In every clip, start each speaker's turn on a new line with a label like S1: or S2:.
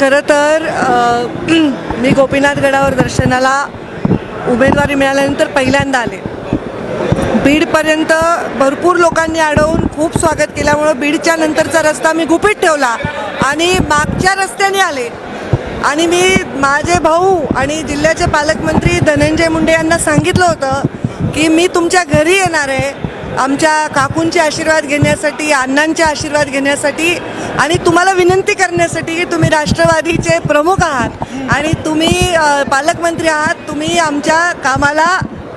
S1: खरं तर मी गोपीनाथ गडावर दर्शनाला उमेदवारी मिळाल्यानंतर पहिल्यांदा आले. बीडपर्यंत भरपूर लोकांनी अडवून खूप स्वागत केल्यामुळं बीडच्या नंतरचा रस्ता मी गुपित ठेवला आणि मागच्या रस्त्याने आले. आणि मी माझे भाऊ आणि जिल्ह्याचे पालकमंत्री धनंजय मुंडे यांना सांगितलं होतं की मी तुमच्या घरी येणार आहे. आमच्या काकूंचे आशीर्वाद घेण्यासाठी अण्णांचे आशीर्वाद घेण्यासाठी आणि तुम्हाला विनंती करण्यासाठी की तुम्ही राष्ट्रवादीचे प्रमुख आहात आणि तुम्ही पालकमंत्री आहात तुम्ही आमच्या कामाला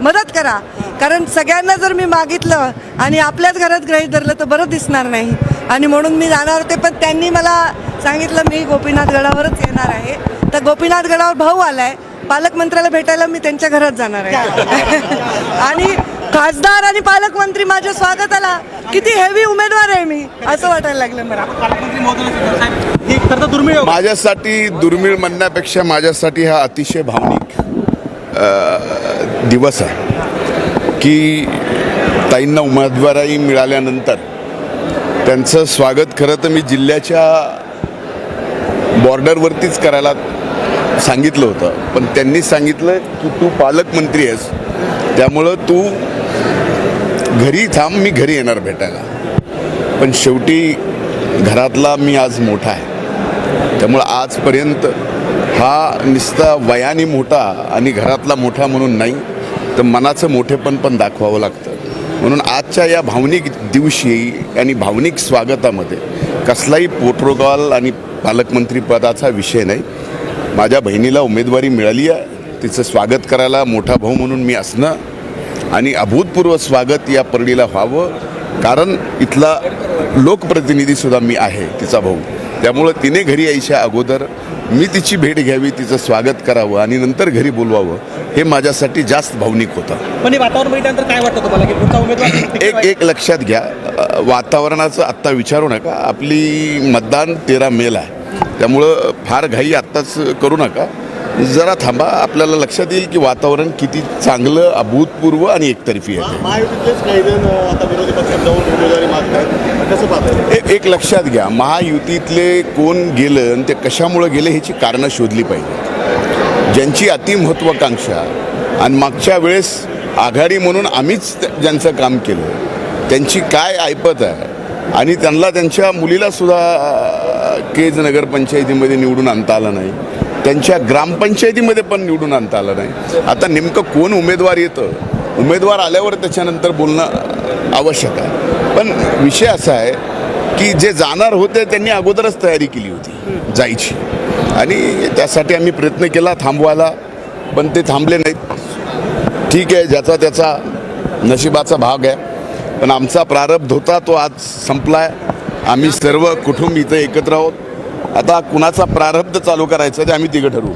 S1: मदत करा. कारण सगळ्यांना जर मी मागितलं आणि आपल्याच घरात ग्रहित धरलं तर बरं दिसणार नाही. आणि म्हणून मी जाणार होते पण त्यांनी मला सांगितलं मी गोपीनाथ गडावरच येणार आहे. तर गोपीनाथ गडावर भाऊ आलाय. पालकमंत्र्याला भेटायला मी त्यांच्या घरात जाणार आहे. आणि खासदार आणि पालकमंत्री माझ्या स्वागताला किती हेवी उमेदवार आहे मी असं वाटायला लागलं मला.
S2: पालकमंत्री महोदय साहेब खरं तर दुर्मिळ.
S3: माझ्यासाठी दुर्मिळ म्हणण्यापेक्षा माझ्यासाठी हा अतिशय भावनिक दिवस आहे. की ताईंना उमेदवारी मिळाल्यानंतर त्यांचं स्वागत खरं तर मी जिल्ह्याच्या बॉर्डरवरतीच करायला सांगितलं होतं. पण त्यांनी सांगितलं की तू पालकमंत्री आहेस. त्यामुळं तू घरी थांब मी घरी येणार भेटायला. पण शेवटी घरातला मी आज मोठा आहे. त्यामुळं आजपर्यंत हा नुसता वयाने मोठा आणि घरातला मोठा म्हणून नाही तर मनाचं मोठेपण पण दाखवावं लागतं. म्हणून आजच्या या भावनिक दिवशी आणि भावनिक स्वागतामध्ये कसलाही प्रोटोकॉल आणि पालकमंत्रीपदाचा विषय नाही. माझ्या बहिणीला उमेदवारी मिळाली आहे. तिचं स्वागत करायला मोठा भाऊ म्हणून मी असणं आणि अभूतपूर्व स्वागत या परडीला व्हावं. कारण इथला लोकप्रतिनिधीसुद्धा मी आहे तिचा भाऊ. त्यामुळं तिने घरी यायच्या अगोदर मी तिची भेट घ्यावी तिचं स्वागत करावं आणि नंतर घरी बोलवावं हे माझ्यासाठी जास्त भावनिक होतं.
S2: पण हे वातावरण काय वाटतं तुम्हाला? की
S3: एक एक लक्षात घ्या. वातावरणाचं आत्ता विचारू नका. आपली मतदान तेरा मेला आहे. त्यामुळं फार घाई आत्ताच करू नका. जरा थांबा आपल्याला लक्षात येईल की वातावरण किती चांगलं अभूतपूर्व आणि एकतर्फी आहे. एक लक्षात घ्या महायुतीतले कोण गेलं आणि ते कशामुळं गेले ह्याची कारणं शोधली पाहिजे. ज्यांची अतिमहत्वाकांक्षा आणि मागच्या वेळेस आघाडी म्हणून आम्हीच ज्यांचं काम केलं त्यांची काय ऐपत आहे? आणि त्यांना त्यांच्या मुलीला सुद्धा अ, केज नगरपंचायतीमध्ये निवडून आणता आलं नाही. त्यांच्या ग्रामपंचायतीमध्ये पण निवडून आणता आलं नाही. आता नेमकं कोण उमेदवार येतं? उमेदवार आल्यावर त्याच्यानंतर बोलणं आवश्यक आहे. पण विषय असा आहे की जे जाणार होते त्यांनी अगोदरच तयारी केली होती जायची. आणि त्यासाठी आम्ही प्रयत्न केला थांबवायला पण ते थांबले नाहीत. ठीक आहे ज्याचा त्याचा नशिबाचा भाग आहे. पण आमचा प्रारब्ध होता तो आज संपला आहे आम्ही सर्व कुटुंब इथं एकत्र आहोत. आता कुणाचा प्रारब्ध चालू करायचं ते आम्ही तिघं ठरवू.